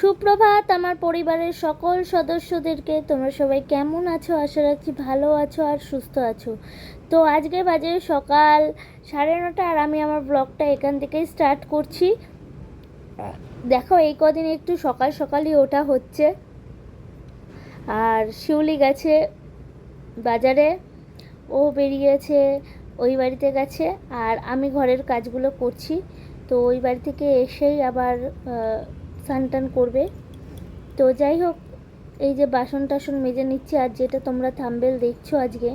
সুপ্রভাত, আমার পরিবারের সকল সদস্যদেরকে। তোমরা সবাই কেমন আছো? আশা রাখছি ভালো আছো আর সুস্থ আছো। তো আজকে বাজে সকাল সাড়ে নটা আর আমি আমার ব্লগটা এখান থেকেই স্টার্ট করছি। দেখো, এই কদিন একটু সকাল সকালই ওঠা হচ্ছে। আর শিউলি গেছে বাজারে। ও বেরিয়েছে, ওই বাড়িতে গেছে। আর আমি ঘরের কাজগুলো করছি। তো ওই বাড়ি থেকে এসেই আবার টান করবে। তো যাই হোক, এই যে বাসন টাসন মেজে নিচ্ছি আর যেটা তোমরা থাম্বেল দেখছ আজকে।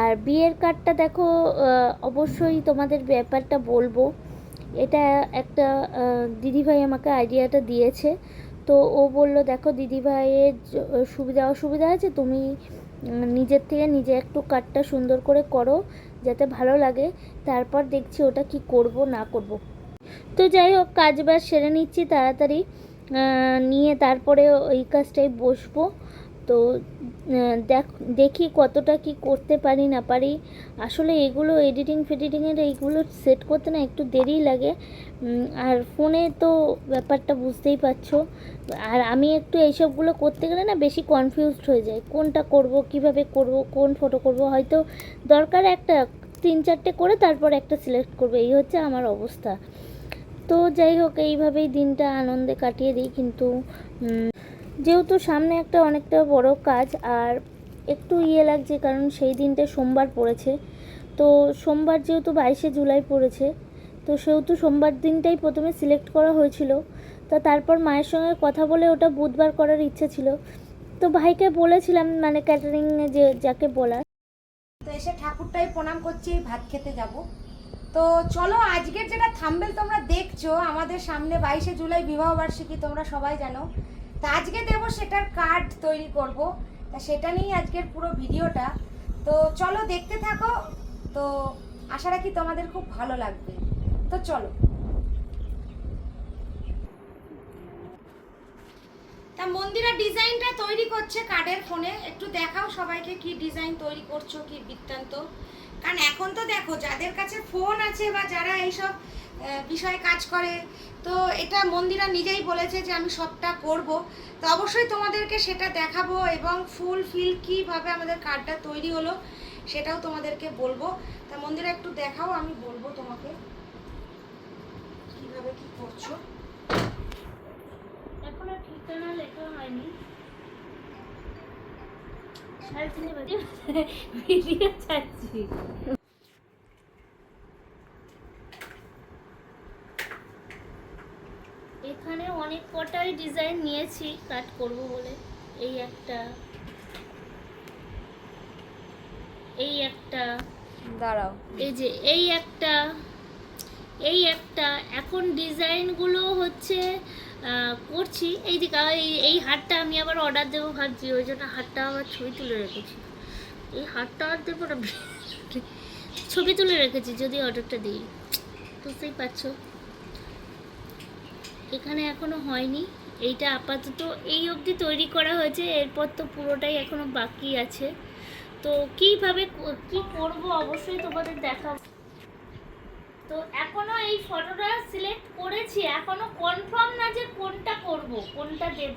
আর বিয়ের কার্ডটা দেখো অবশ্যই তোমাদের ব্যাপারটা বলব। এটা একটা দিদিভাই আমাকে আইডিয়াটা দিয়েছে। তো ও বলল, দেখো দিদিভাইয়ের সুবিধা, অসুবিধা আছে, তুমি নিজের থেকে নিজে একটু কার্ডটা সুন্দর করে করো, যাতে ভালো লাগে। তারপর দেখছি ওটা কি করব, না করব। তো যাই হোক, কাজ বাজ সেরে নিচ্ছি তাড়াতাড়ি। নিয়ে তারপরে ওই কাজটাই বসবো। তো দেখ, দেখি কতটা কি করতে পারি না পারি। আসলে এগুলো এডিটিং ফেডিটিংয়ের এইগুলো সেট করতে না একটু দেরি লাগে। আর ফোনে তো ব্যাপারটা বুঝতেই পারছ। আর আমি একটু এইসবগুলো করতে গেলে না বেশি কনফিউজড হয়ে যায় কোনটা করব, কীভাবে করব, কোন ফটো করব, হয়তো দরকার একটা, তিন চারটে করে তারপর একটা সিলেক্ট করব। এই হচ্ছে আমার অবস্থা। তো যাই হোক, এইভাবেই দিনটা আনন্দে কাটিয়ে দিই কিন্তু যেহেতু সামনে একটা অনেকটা বড় কাজ আর একটু ইয়ে লাগছে কারণ সেই দিনটা সোমবার পড়েছে। তো সোমবার যেহেতু বাইশে জুলাই পড়েছে, তো সেহেতু সোমবার দিনটাই প্রথমে সিলেক্ট করা হয়েছিল। তা তারপর মায়ের সঙ্গে কথা বলে ওটা বুধবার করার ইচ্ছে ছিল। তো ভাইকে বলেছিলাম মানে ক্যাটারিং যে, যাকে বলার। তো এসে ঠাকুরটাই প্রণাম করছি, ভাত খেতে যাব। তো চলো, আজকের যেটা থাম্বেল তোমরা দেখছ, আমাদের সামনে বাইশে জুলাই বিবাহ বার্ষিকী, তোমরা সবাই জানো। তা আজকে দেবো সেটার কার্ড তৈরি করব। তা সেটা নিয়েই আজকের পুরো ভিডিওটা। তো চলো, দেখতে থাকো। তো আশা রাখি তোমাদের খুব ভালো লাগবে। তো চলো। তা মন্দিরা ডিজাইনটা তৈরি করছে কার্ডের ফোনে একটু দেখাও সবাইকে কি ডিজাইন তৈরি করছ, কি বৃত্তান্ত। কারণ এখন তো দেখো, যাদের কাছে ফোন আছে বা যারা এইসব বিষয়ে কাজ করে, তো এটা মন্দিরা নিজেই বলেছে যে আমি সবটা করব। তো অবশ্যই তোমাদেরকে সেটা দেখাবো এবং ফুল ফিল কীভাবে আমাদের কার্ডটা তৈরি হলো সেটাও তোমাদেরকে বলব। তা মন্দিরা একটু দেখাও, আমি বলব তোমাকে কীভাবে কী করছ এখনও ঠিকানা লেখা হয়নি সাড়ে তিনটে বাজে ভিডিও ছাড়ছি এখানে অনেক কটাই ডিজাইন নিয়েছি কাট করব বলে। এই একটা এই একটা দাঁড়াও। এই যে এই একটা এই একটা। এখন ডিজাইনগুলো হচ্ছে করছি। এই যে কা- এই এই হারটা আমি আবার অর্ডার দেবো ভাবছি, ওই জন্য হারটা আবার ছবি তুলে রেখেছি। এই হারটা আর দেবো না, ছবি তুলে রেখেছি, যদি অর্ডারটা দিই। বুঝতেই পারছ? এখানে এখনও হয়নি। এইটা আপাতত এই অবধি তৈরি করা হয়েছে, এরপর তো পুরোটাই এখনও বাকি আছে। তো কীভাবে কী করব অবশ্যই তোমাদের দেখাবো। তো এখনও এই ফটোটা সিলেক্ট করেছি, এখনও কনফার্ম না যে কোনটা করব, কোনটা দেব।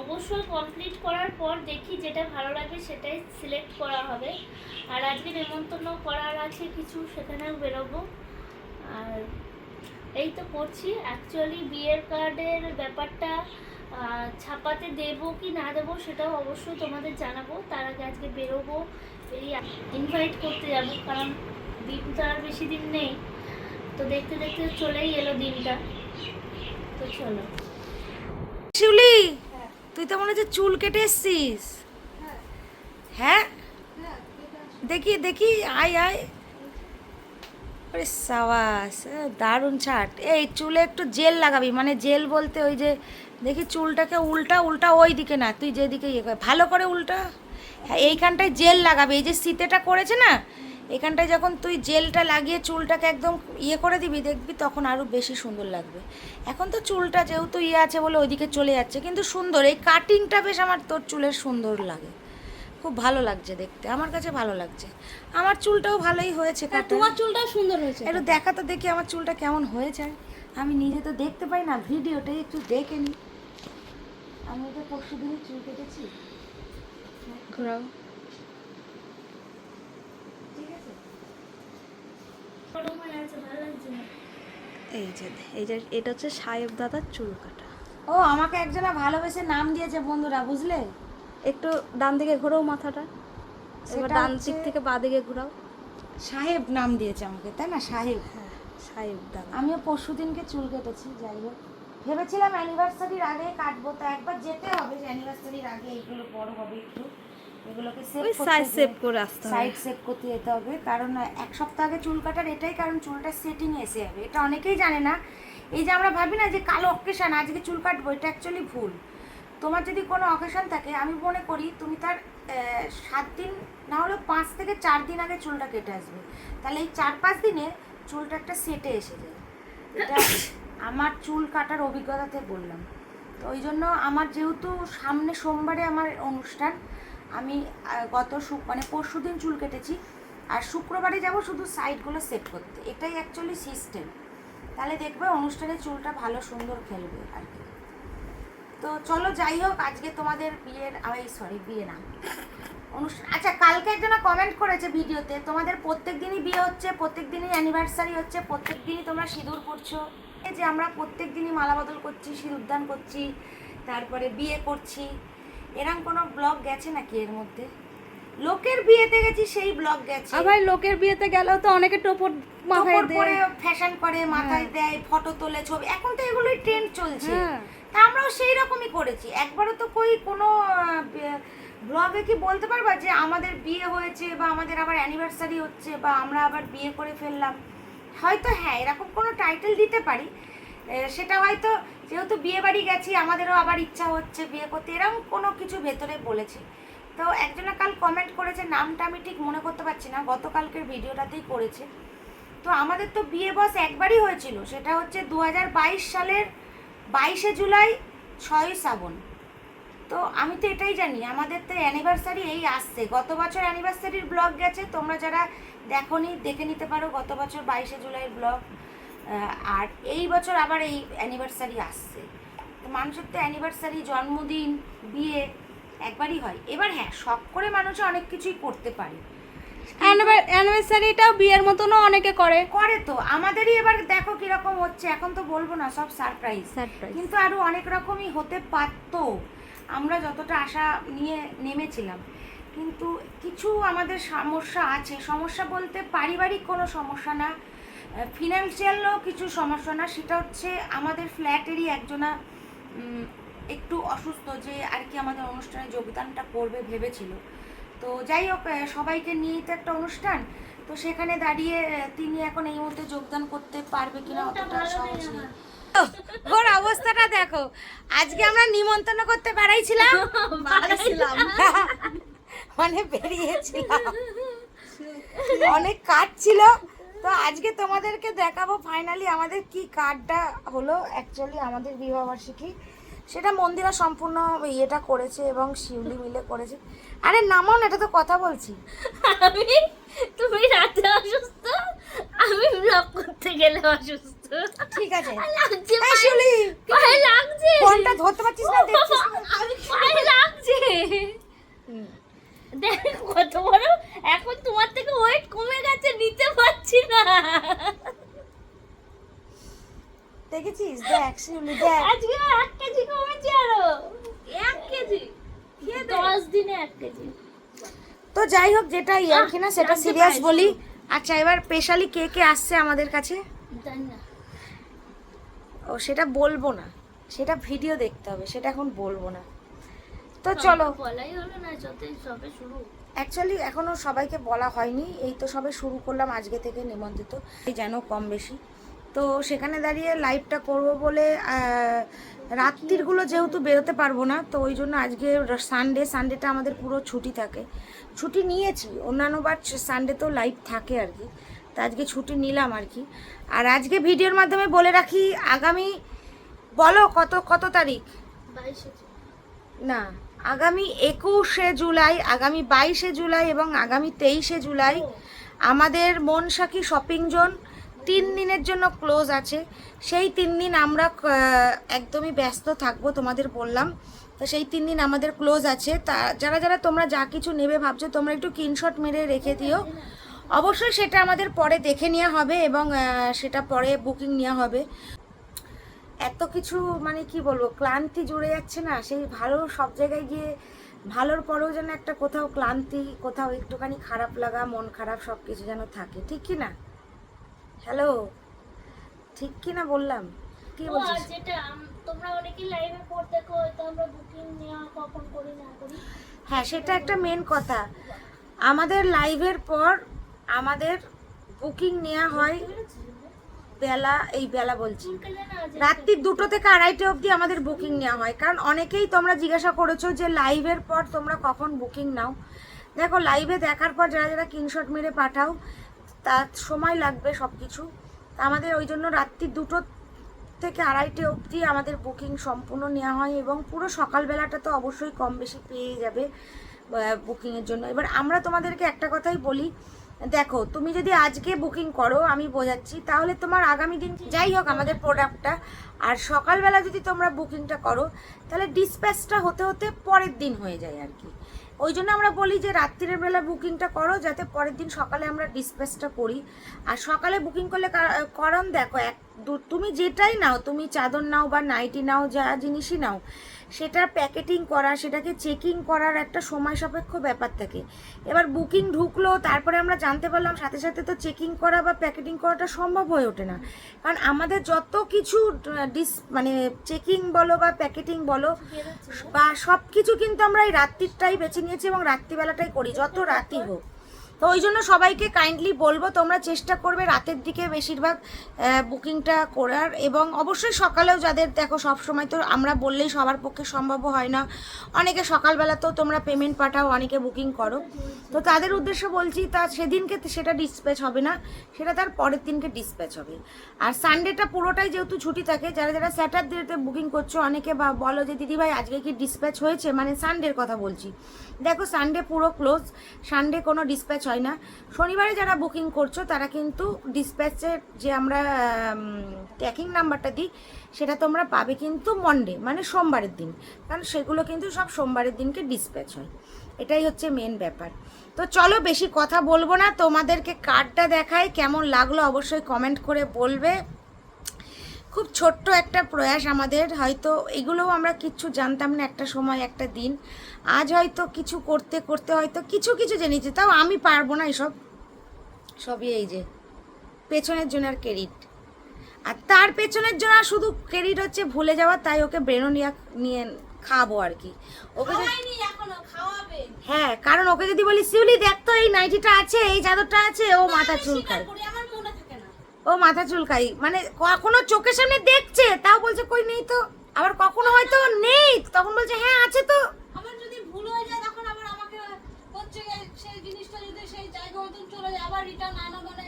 অবশ্যই কমপ্লিট করার পর দেখি যেটা ভালো লাগে সেটাই সিলেক্ট করা হবে। আর আজকে নেমন্তন্ন করার আছে কিছু, সেখানেও বেরোবো। আর এই তো করছি। অ্যাকচুয়ালি বিয়ের কার্ডের ব্যাপারটা ছাপাতে দেবো কি না দেবো সেটাও অবশ্যই তোমাদের জানাব। তার আগে আজকে বেরোবো, এই ইনভাইট করতে যাব, কারণ দিন তো আর বেশি দিন নেই। তো দেখতে দেখতে চলেই এলো দিনটা। তো চলো। শিউলি তুই তো মনে হচ্ছে চুল কেটে এসছিস। হ্যাঁ। দেখি দেখি আয় আয়। আরে সাবাস দারুণ ছাট। এই চুলে একটু জেল লাগাবি মানে জেল বলতে ওই যে দেখি চুলটাকে উল্টা উল্টা ওই দিকে না তুই যেদিকে ইয়ে কর। ভালো করে উল্টা। হ্যাঁ এইখানটায় জেল লাগাবি এই যে শীতেটা করেছে না এখানটায় যখন তুই জেলটা লাগিয়ে চুলটাকে একদম ইয়ে করে দিবি দেখবি তখন আরও বেশি সুন্দর লাগবে। এখন তো চুলটা যেহেতু ইয়ে আছে বলে ওইদিকে চলে যাচ্ছে কিন্তু সুন্দর এই কাটিংটা বেশ আমার তোর চুলের সুন্দর লাগে। খুব ভালো লাগছে দেখতে আমার কাছে ভালো লাগছে। আমার চুলটাও ভালোই হয়েছে তোমার চুলটাও সুন্দর হয়েছে। একটু দেখা তো দেখি আমার চুলটা কেমন হয়েছে। আমি নিজে তো দেখতে পাই না ভিডিওটাই একটু দেখে নি। আমি তো পরশু দিনই চুল কেটেছি। ঘোরাও ঠিক আছে এই যে এই যে এটা হচ্ছে সাহেব দাদার চুল কাটা ও আমাকে একজনা ভালোবেসে নাম দিয়েছে বন্ধুরা বুঝলে? একটু ডান দিকে ঘোরাও মাথাটা। এবার ডান দিক থেকে বা দিকে ঘোরাও। সাহেব নাম দিয়েছে আমাকে তাই না? সাহেব। হ্যাঁ সাহেব দাদা। আমিও পরশু দিনকে চুল কেটেছি যাই হোক। ভেবেছিলাম অ্যানিভার্সারির আগে কাটবো তো একবার যেতে হবে যে অ্যানিভার্সারির আগে এইগুলো বড় হবে একটু। এগুলোকে সেভ সেভ করে আসতে সাইড সেভ করতে যেতে হবে। কারণ এক সপ্তাহ আগে চুল কাটার এটাই কারণ চুলটা সেটিং এসে যাবে। এটা অনেকেই জানে না। এই যে আমরা ভাবি না যে কালো অকেশান আজকে চুল কাটবো এটা অ্যাকচুয়ালি ভুল। তোমার যদি কোনো অকেশান থাকে আমি মনে করি তুমি তার সাত দিন না হলেও পাঁচ থেকে চার দিন আগে চুলটা কেটে আসবে। তাহলে এই চার পাঁচ দিনে চুলটা একটা সেটে এসে যায়। এটা আমার চুল কাটার অভিজ্ঞতাতে বললাম। তো ওই জন্য আমার যেহেতু সামনে সোমবারে আমার অনুষ্ঠান আমি গত শুক মানে পরশু দিন চুল কেটেছি, আর শুক্রবারে যাব শুধু সাইডগুলো সেট করতে। এটাই অ্যাকচুয়ালি সিস্টেম তাহলে দেখবে অনুষ্ঠানে চুলটা ভালো সুন্দর খেলবে আর কি। তো চলো যাই হোক, আজকে তোমাদের বিয়ের এই সরি বিয়ে না। অনুষ্ঠান আচ্ছা কালকে একজনা কমেন্ট করেছে ভিডিওতে, তোমাদের প্রত্যেক দিনই বিয়ে হচ্ছে, প্রত্যেক দিনই অ্যানিভার্সারি হচ্ছে, প্রত্যেক দিনই তোমরা সিঁদুর এই যে আমরা প্রত্যেক দিনই মালা বদল করছি, সিঁদুরদান করছি, তারপরে বিয়ে করছি এরকম কোনো ব্লগ গেছে নাকি এর মধ্যে? লোকের বিয়েতে গেছি সেই ব্লগ গেছে। আবার লোকের বিয়েতে গেলেও তো অনেকে টোপর মাথায় দেয়। ফ্যাশন করে মাথায় দেয় ফটো তোলে ছবি। এখন তো এগুলোই ট্রেন্ড চলছে। হ্যাঁ। তা আমরাও সেই রকমই করেছি। একবারও তো কই কোনো ব্লগে কি বলতে পারবা যে আমাদের বিয়ে হয়েছে বা আমাদের আবার অ্যানিভার্সারি হচ্ছে বা আমরা আবার বিয়ে করে ফেললাম? হয়তো হ্যাঁ এরকম কোনো টাইটেল দিতে পারি। সেটা হয়তো যেহেতু বিয়ে বাড়ি গেছি, আমাদেরও আবার ইচ্ছা হচ্ছে বিয়ে করতে। এরকম কোনো কিছু ভেতরে বলেছে। তো একজনা কাল কমেন্ট করেছে, নামটা আমি ঠিক মনে করতে পারছি না, গতকালকের ভিডিওটাতেই করেছে। তো আমাদের তো বিয়ে বস একবারই হয়েছিল, সেটা হচ্ছে দু হাজার বাইশ সালের বাইশে জুলাই ছয় শ্রাবণ। তো আমি তো এটাই জানি, আমাদের তো অ্যানিভার্সারি এই আসছে। গত বছর অ্যানিভার্সারির ব্লগ গেছে, তোমরা যারা দেখোনি, দেখে নিতে পারো গত বছর বাইশে জুলাই ব্লগ আর এই বছর আবার এই অ্যানিভার্সারি আসছে। তো মানুষের তো অ্যানিভার্সারি জন্মদিন বিয়ে একবারই হয়। এবার হ্যাঁ শখ করে মানুষ অনেক কিছুই করতে পারে। অ্যানিভার্সারিটাও বিয়ের মতনও অনেকে করে। করে তো। আমাদেরই এবার দেখো কীরকম হচ্ছে এখন তো বলব না সব সারপ্রাইজ সারপ্রাইজ কিন্তু আরও অনেক রকমই হতে পারতো। আমরা যতটা আশা নিয়ে নেমেছিলাম। কিন্তু কিছু আমাদের সমস্যা আছে। সমস্যা বলতে পারিবারিক কোনো সমস্যা না। ফিনান্সিয়ালও কিছু সমস্যা না। সেটা হচ্ছে আমাদের ফ্ল্যাটেরই একজনা একটু অসুস্থ যে আর কি আমাদের অনুষ্ঠানে যোগদানটা করবে ভেবেছিল। তো যাই হোক সবাইকে নিয়েই তো একটা অনুষ্ঠান। তো সেখানে দাঁড়িয়ে তিনি এখন এই মুহূর্তে যোগদান করতে পারবে কিনা অতটা সহজ নেই। ওর অবস্থাটা দেখো। আজকে আমরা নিমন্ত্রণ করতে বেড়াইছিলাম। মানে বেরিয়েছিলাম। অনেক কাজ ছিল। তো আজকে তোমাদেরকে দেখাবো ফাইনালি আমাদের কি কার্ডটা হলো অ্যাকচুয়ালি আমাদের বিবাহবার্ষিকী। সেটা মন্দিরা সম্পূর্ণ ইয়েটা করেছে এবং শিউলি মিলে করেছে। আরে নামও না এটা তো কথা বলছি। আমি? তুমি রাতে অসুস্থ? আমি ব্লগ করতে গেলে অসুস্থ। ঠিক আছে। লাগছে শিউলি! লাগছে। ফোনটা ধরতে পারছিস না দেখছিস না? আমি পায়ে লাগছে দেখ কত বড় এখন তোমার থেকে ওয়েট কমে গেছে নিতে পারছি না দেখেছিস দেখ শিউলি দেখ। আজকে এক কেজি কমেছে আরও। এক কেজি? দশ দিনে এক কেজি। তো যাই হোক যেটা ইয়ার কিনা সেটা সিরিয়াস বলি। আচ্ছা এবার স্পেশালি কে কে আসছে আমাদের কাছে? ও সেটা বলব না। সেটা ভিডিও দেখতে হবে সেটা এখন বলব না। তো চলো। বলাই হলো না যতই সবে শুরু। অ্যাকচুয়ালি এখনও সবাইকে বলা হয়নি। এই তো সবে শুরু করলাম আজকে থেকে নিমন্ত্রিত। এই যেন কম বেশি। তো সেখানে দাঁড়িয়ে লাইভটা করব বলে রাত্রিরগুলো যেহেতু বেরোতে পারব না তো ওই জন্য আজকে সানডে সানডেটা আমাদের পুরো ছুটি থাকে। ছুটি নিয়েছি অন্যান্য বার সানডেতেও লাইভ থাকে আর কি। তো আজকে ছুটি নিলাম আর কি। আর আজকে ভিডিওর মাধ্যমে বলে রাখি আগামী বলো কত কত তারিখ? না আগামী একুশে জুলাই আগামী বাইশে জুলাই এবং আগামী তেইশে জুলাই আমাদের মনসাকি শপিং জোন তিন দিনের জন্য ক্লোজ আছে। সেই তিন দিন আমরা একদমই ব্যস্ত থাকব তোমাদের বললাম। তো সেই তিন দিন আমাদের ক্লোজ আছে। তা, যারা যারা তোমরা যা কিছু নেবে ভাবছ, তোমরা একটু কিনশট মেরে রেখে দিও। অবশ্যই সেটা আমাদের পরে দেখে নেওয়া হবে এবং সেটা পরে বুকিং নেওয়া হবে। এত কিছু মানে কি বলব, ক্লান্তি জুড়ে যাচ্ছে না? সেই ভালো সব জায়গায় গিয়ে ভালোর পরেও যেন একটা কোথাও ক্লান্তি, কোথাও একটুখানি খারাপ লাগা, মন খারাপ সব কিছু যেন থাকে, ঠিক কি না? হ্যালো? ঠিক কি না বললাম? কি বলছিস? যেটা তোমরা অনেকেই লাইভে পড় দেখো হয়তো আমরা বুকিং নেওয়া কখন করি না করি। হ্যাঁ সেটা একটা মেন কথা। আমাদের লাইভের পর আমাদের বুকিং নেওয়া হয় বেলা এই বেলা বলছি। রাত্রি দুটো থেকে আড়াইটে অবধি আমাদের বুকিং নেওয়া হয়। কারণ অনেকেই তোমরা জিজ্ঞাসা করেছ যে লাইভের পর তোমরা কখন বুকিং নাও। দেখো লাইভে দেখার পর যারা যারা কিনশট মেরে পাঠাও তার সময় লাগবে সব কিছু তা আমাদের ওই জন্য রাত্রি দুটো থেকে আড়াইটে অবধি আমাদের বুকিং সম্পূর্ণ নেওয়া হয় এবং পুরো সকালবেলাটা তো অবশ্যই কম বেশি পেয়ে যাবে বুকিংয়ের জন্য। এবার আমরা তোমাদেরকে একটা কথাই বলি। দেখো, তুমি যদি আজকে বুকিং করো, আমি বোঝাচ্ছি, তাহলে তোমার আগামী দিন যাই হোক আমাদের প্রোডাক্টটা আর সকালবেলা যদি তোমরা বুকিংটা করো, তাহলে ডিসপ্যাচটা হতে হতে পরের দিন হয়ে যায় আর কি। ওই জন্য আমরা বলি যে রাত্রির বেলা বুকিংটা করো, যাতে পরের দিন সকালে আমরা ডিসপ্যাচটা করি। আর সকালে বুকিং করলে কারণ দেখো, এক তুমি যেটাই নাও, তুমি চাদর নাও বা নাইটি নাও, যা জিনিসই নাও সেটার প্যাকেটিং করা সেটাকে চেকিং করার একটা সময় সাপেক্ষ ব্যাপার থাকে। এবার বুকিং ঢুকলো তারপরে আমরা জানতে পারলাম সাথে সাথে তো চেকিং করা বা প্যাকেটিং করাটা সম্ভব হয়ে ওঠে না। কারণ আমাদের যত কিছু ডিস মানে চেকিং বলো বা প্যাকেটিং বলো বা সব কিছু কিন্তু আমরা এই রাত্রিটাই বেছে নিয়েছি এবং রাত্রিবেলাটাই করি যত রাতই হোক। তো ওই জন্য সবাইকে কাইন্ডলি বলব, তোমরা চেষ্টা করবে রাতের দিকে বেশিরভাগ বুকিংটা করার। এবং অবশ্যই সকালেও যাদের, দেখো সব সময় তো আমরা বললেই সবার পক্ষে সম্ভব হয় না। অনেকে সকালবেলাতেও তোমরা পেমেন্ট পাঠাও, অনেকে বুকিং করো। তো তাদের উদ্দেশ্য বলছি, তা সেদিনকে সেটা ডিসপ্যাচ হবে না, সেটা তার পরের দিনকে ডিসপ্যাচ হবে। আর সানডেটা পুরোটাই যেহেতু ছুটি থাকে, যারা যারা স্যাটারডেতে বুকিং করছ, অনেকে বা বলো যে দিদিভাই আজকে কি ডিসপ্যাচ হয়েছে? মানে সানডের কথা বলছি। দেখো সানডে পুরো ক্লোজ সানডে কোনো ডিসপ্যাচ হয় না। শনিবারে যারা বুকিং করছ, তারা কিন্তু ডিসপ্যাচের যে আমরা ট্র্যাকিং নাম্বারটা দিই, সেটা তোমরা পাবে কিন্তু মন্ডে মানে সোমবারের দিন। কারণ সেগুলো কিন্তু সব সোমবারের দিনকে ডিসপ্যাচ হয়। এটাই হচ্ছে মেন ব্যাপার। তো চলো, বেশি কথা বলব না। তোমাদেরকে কার্ডটা দেখাই, কেমন লাগল অবশ্যই কমেন্ট করে বলবে। খুব ছোট্ট একটা প্রয়াস আমাদের, হয়তো এগুলোও আমরা কিচ্ছু জানতাম না একটা সময়, একটা দিন। আজ হয়তো কিছু করতে করতে হয়তো কিছু কিছু জেনেছি তাও আমি পারব না এসব। সবই এই যে পেছনের জন্য আর ক্রেডিট। আর তার পেছনের জন্য আর শুধু ক্রেডিট হচ্ছে ভুলে যাওয়া তাই ওকে ব্রেনও নিয়ে খাব আর কি। ওকে হ্যাঁ কারণ ওকে যদি বলি শিউলি দেখ তো এই নাইটিটা আছে এই চাদরটা আছে ও মাথা চুলকায় ও মাথা চুলকাই মানে কখনো চোখের সামনে দেখছে তাও বলছে কই নেই তো? আবার কখনো হয়তো নেই তখন বলছে হ্যাঁ আছে তো আমার যদি ভুল হয়ে যায় তখন আবার আমাকে হচ্ছে গিয়ে সেই জিনিসটা যদি সেই জায়গা মতন চলে যায় আবার রিটার্ন আনা মানে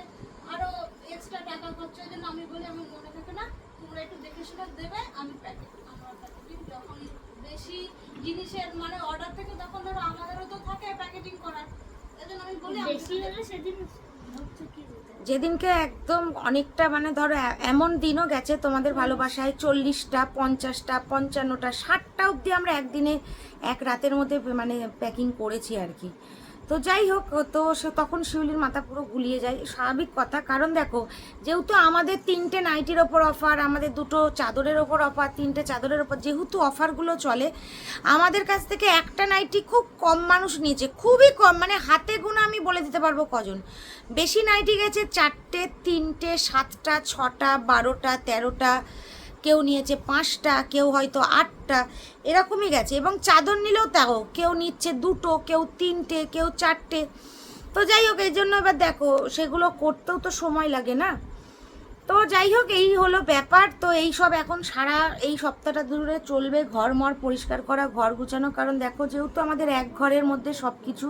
আরও এক্সট্রা টাকা খরচ হয় জন্য আমি বলি আমার মনে থাকে না তোমরা একটু দেখে শুনে দেবে আমি প্যাকেট আমার প্যাকেটিং যখন বেশি জিনিসের মানে অর্ডার থেকে তখন ধরো আমাদেরও তো থাকে প্যাকেটিং করার। এজন্য আমি বলি বেশি হলে সেদিন যেদিনকে একদম অনেকটা মানে ধরো এমন দিনও গেছে তোমাদের ভালোবাসায় চল্লিশটা পঞ্চাশটা পঞ্চান্নটা ষাটটা অবধি আমরা একদিনে এক রাতের মধ্যে মানে প্যাকিং করেছি আর কি। তো যাই হোক, তো সে তখন শিউলির মাথা পুরো গুলিয়ে যায়। স্বাভাবিক কথা। কারণ দেখো, যেহেতু আমাদের তিনটে নাইটির ওপর অফার আমাদের দুটো চাদরের ওপর অফার তিনটে চাদরের ওপর যেহেতু অফারগুলো চলে, আমাদের কাছ থেকে একটা নাইটি খুব কম মানুষ নিয়েছে। খুবই কম মানে হাতে গোনা আমি বলে দিতে পারব কজন। বেশি নাইটি গেছে চারটে, তিনটে, সাতটা, ছটা, বারোটা, তেরোটা কেউ নিয়েছে পাঁচটা, কেউ হয়তো আটটা, এরকমই গেছে। এবং চাদর নিলেও তাও কেউ নিচ্ছে দুটো, কেউ তিনটে, কেউ চারটে। তো যাই হোক, এই জন্য এবার দেখো, সেগুলো করতেও তো সময় লাগে না। তো যাই হোক, এই হলো ব্যাপার। তো এই সব এখন সারা এই সপ্তাহটা ধরে চলবে, ঘর মর পরিষ্কার করা, ঘর গুছানো। কারণ দেখো, যেহেতু আমাদের এক ঘরের মধ্যে সব কিছু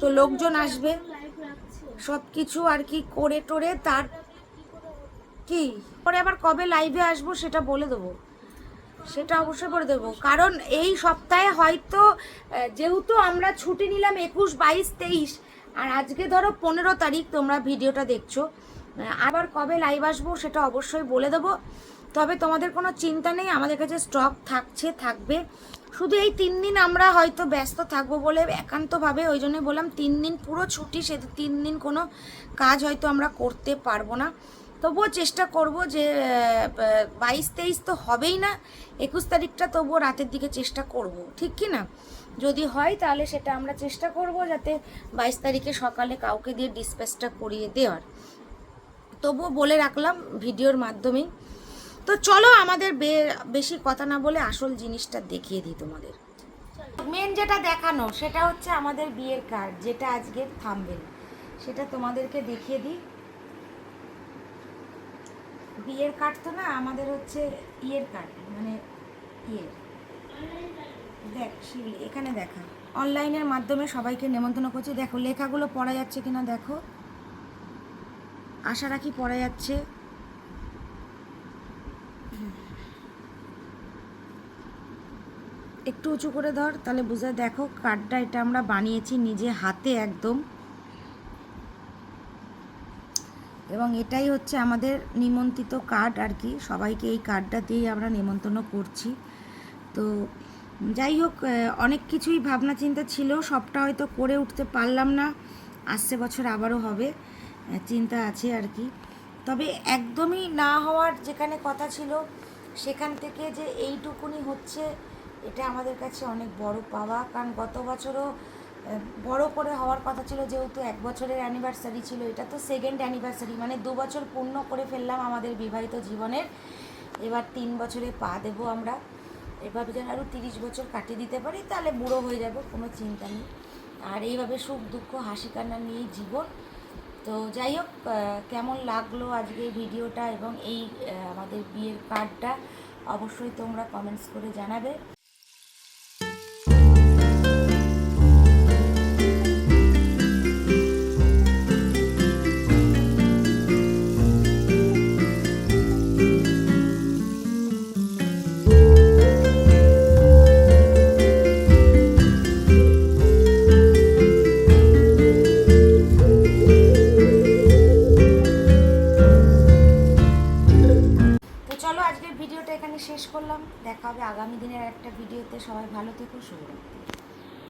তো লোকজন আসবে। সব কিছু আর কি করে টোরে তার কি? পরে আবার কবে লাইভে আসব সেটা বলে দেবো। সেটা অবশ্যই বলে দেবো। কারণ এই সপ্তাহে হয়তো যেহেতু আমরা ছুটি নিলাম একুশ, বাইশ, তেইশ, আর আজকে ধরো পনেরো তারিখ তোমরা ভিডিওটা দেখছ আবার কবে লাইভ আসব সেটা অবশ্যই বলে দেবো। তবে তোমাদের কোনো চিন্তা নেই, আমাদের কাছে স্টক থাকছে, থাকবে। শুধু এই তিন দিন আমরা হয়তো ব্যস্ত থাকব বলে একান্তভাবে, ওই জন্যই বললাম তিন দিন পুরো ছুটি, সে তিন দিন কোনো কাজ হয়তো আমরা করতে পারব না। তবুও চেষ্টা করব যে বাইশ তেইশ তো হবেই না, একুশ তারিখটা তবুও রাতের দিকে চেষ্টা করব, ঠিক কি না? যদি হয় তাহলে সেটা আমরা চেষ্টা করব যাতে বাইশ তারিখে সকালে কাউকে দিয়ে ডিসপ্যাচটা করিয়ে দেওয়ার। তবুও বলে রাখলাম ভিডিওর মাধ্যমেই তো চলো আমাদের বে- বেশি কথা না বলে আসল জিনিসটা দেখিয়ে দিই তোমাদের। মেন যেটা দেখানো সেটা হচ্ছে আমাদের বিয়ের কার্ড যেটা আজকের থামবেন সেটা তোমাদেরকে দেখিয়ে দিই। বিয়ের কার্ড তো না, আমাদের হচ্ছে ইয়ের কার্ড মানে ইয়ের। দেখ শিউলি এখানে দেখা। অনলাইনের মাধ্যমে সবাইকে নেমন্তন্ন করছি। দেখো, লেখাগুলো পড়া যাচ্ছে কিনা দেখো। আশা রাখি পড়া যাচ্ছে। একটু উঁচু করে ধর, তাহলে বুঝে, দেখো কার্ডটা এটা আমরা বানিয়েছি নিজে হাতে একদম। এবং এটাই হচ্ছে আমাদের নিমন্ত্রিত কার্ড আর কি। সবাইকে এই কার্ডটা দিয়েই আমরা নিমন্ত্রণ করছি। তো যাই হোক অনেক কিছুই ভাবনা চিন্তা ছিল, সবটা হয়তো করে উঠতে পারলাম না। আসছে বছর আবারও হবে চিন্তা আছে আর কি। তবে একদমই না হওয়ার যেখানে কথা ছিল, সেখান থেকে যে এইটুকুনি হচ্ছে, এটা আমাদের কাছে অনেক বড় পাওয়া। কারণ গত বছরও বড় করে হওয়ার কথা ছিল, যেহেতু এক বছরের অ্যানিভার্সারি ছিল, এটা তো সেকেন্ড অ্যানিভার্সারি মানে দু বছর পূর্ণ করে ফেললাম আমাদের বিবাহিত জীবনের। এবার তিন বছরে পা দেবো আমরা। এভাবে যেন আরও তিরিশ বছর কাটিয়ে দিতে পারি, তাহলে বুড়ো হয়ে যাব, কোনো চিন্তা নেই। আর এইভাবে সুখ দুঃখ, হাসি কান্না নিয়েই জীবন। তো যাই হোক কেমন লাগল আজকে ভিডিওটা এবং এই আমাদের বিয়ের কার্ডটা অবশ্যই তোমরা কমেন্টস করে জানাবে। সবাই ভালো থেকো শুভরাত্রি।